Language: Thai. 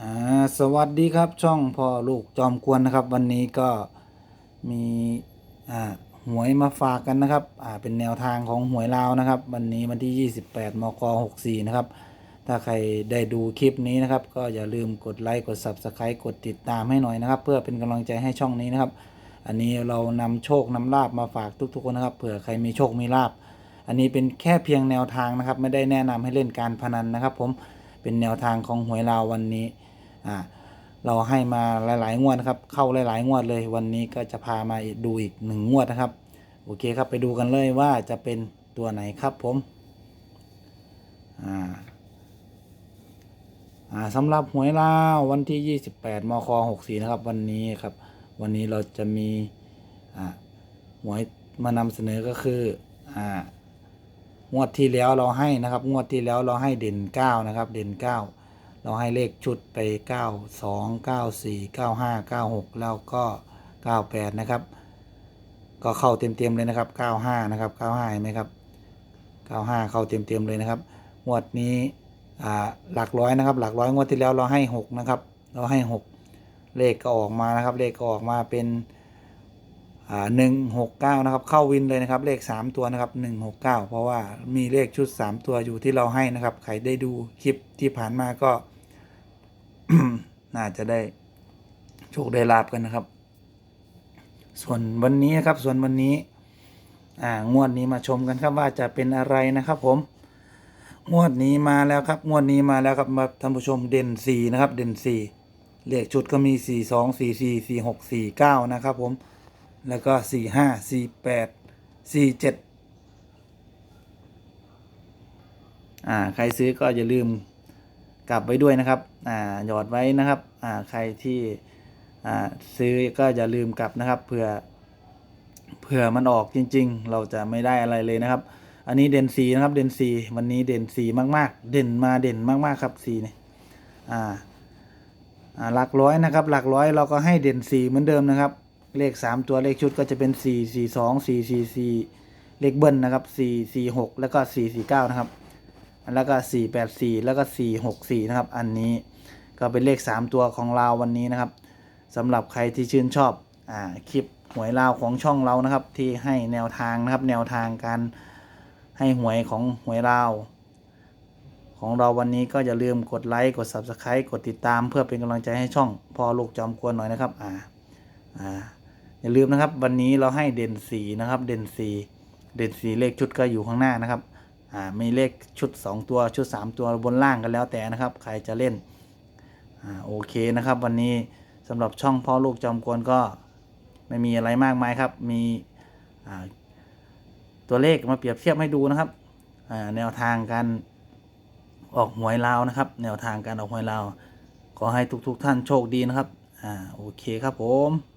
อ่าสวัสดีครับช่องพ่อลูกจอมกวนนะครับ วันนี้ก็มีอ่าหวยมาฝากกันนะครับอ่าเป็นแนวทางของหวยลาวนะครับ วันนี้วันที่ 28 มก 64 นะครับ ถ้าใครได้ดูคลิปนี้นะครับ ก็อย่าลืมกดไลค์กด Subscribe กดติดตามให้หน่อยนะครับ เพื่อเป็นกำลังใจให้ช่องนี้นะครับ อันนี้เรานำโชคนำลาบมาฝากทุกๆคนนะครับเผื่อใครมีโชคมีลาบอันนี้เป็นแค่เพียงแนวทางนะครับ ไม่ได้แนะนำให้เล่นการพนันนะครับ ผมเป็นแนวทางของหวยลาววันนี้ อ่าเราให้มาหลาย ๆ งวดนะครับ เข้าหลาย ๆ งวดเลย วันนี้ก็จะพามาดูอีกหนึ่งงวดนะครับ โอเคครับไปดูกันเลยว่าจะเป็นตัวไหนครับผมอ่าอ่าสำหรับหวยลาววันที่ 28มค64นะครับ วันนี้ครับ วันนี้เราจะมีอ่าหวยมานำเสนอก็คืออ่างวดที่แล้วเราให้นะครับ งวดที่แล้วเราให้เด่น 9 นะครับ เด่น 9 เราให้เลขชุดไป 9 2 9 4 9 5 9 6 แล้วก็ 98 นะครับ ก็เข้าเต็มๆเลยนะครับ 95 นะครับ 95เห็นไหมครับ 95 เข้าเต็มๆเลยนะครับ งวดนี้อ่าหลักร้อยนะครับ หลักร้อยงวดที่แล้วเราให้ 6 นะครับ เราให้ 6 เลขก็ออกมานะครับ เลขก็ออกมาเป็นอ่า169นะครับ เข้าวินเลยนะครับ เลข3ตัวนะครับ169เพราะว่ามีเลขชุด3ตัวอยู่ที่เราให้นะครับ ใครได้ดูคลิปที่ผ่านมาก็ น่าจะได้โชคได้ลาบกันนะครับ ส่วนวันนี้นะครับ ส่วนวันนี้ อ่างวดนี้มาชมกันครับว่าจะเป็นอะไรนะครับ ผม งวดนี้มาแล้วครับ งวดนี้มาแล้วครับมาท่านผู้ชมเด่นสี่นะครับ เด่นสี่เลขชุดก็มีสี่สองสี่สี่สี่หกสี่เก้านะครับ ผม แล้วก็สี่ห้าสี่แปดสี่เจ็ดอ่า ใครซื้อก็อย่าลืม กลับไว้ด้วยนะครับอ่าหยอดไว้นะครับอ่าใครที่อ่าซื้อก็อย่าลืมกลับนะครับเผื่อเผื่อมันออกจริง ๆ เราจะไม่ได้อะไรเลยนะครับ อันนี้เด่นสีนะครับเด่นสีวันนี้เด่นสีมาก ๆ เด่นมาเด่นมากๆครับสีเนี่ยอ่าอ่าหลักร้อยนะครับหลักร้อยเราก็ให้เด่นสีเหมือนเดิมนะครับ เลขสามตัวเลขชุดก็จะเป็นสี่สี่สองสี่สี่สี่เลขเบิ้ลนะครับสี่สี่หกแล้วก็สี่สี่เก้านะครับ แล้วก็สี่แปดสี่แล้วก็สี่หกสี่นะครับ อันนี้ก็เป็นเลขสามตัวของเราวันนี้นะครับสำหรับใครที่ชื่นชอบอ่าคลิปหวยลาวของช่องเรานะครับ ที่ให้แนวทางนะครับ แนวทางการให้หวยของหวยลาวของเราวันนี้ก็อย่าลืมกดไลค์กด Subscribe กดติดตาม เพื่อเป็นกำลังใจให้ช่องพอลูกจอมกวนหน่อยนะครับอ่าอ่าอย่าลืมนะครับ วันนี้เราให้เด่นสีนะครับ เด่นสีเด่นสีเลขชุดก็อยู่ข้างหน้านะครับ อ่ามีเลขชุด 2 ตัวชุด 3 ตัวบนล่างกันแล้วแต่นะครับ ใครจะเล่นอ่าโอเคนะครับ วันนี้สำหรับช่องพ่อลูกจอมกวนก็ไม่มีอะไรมากมายครับ มีอ่าตัวเลขมาเปรียบเทียบให้ดูนะครับอ่าแนวทางการออกหวยลาวนะครับ แนวทางการออกหวยลาวขอให้ทุกๆทท่านโชคดีนะครับอ่าโอเคครับผม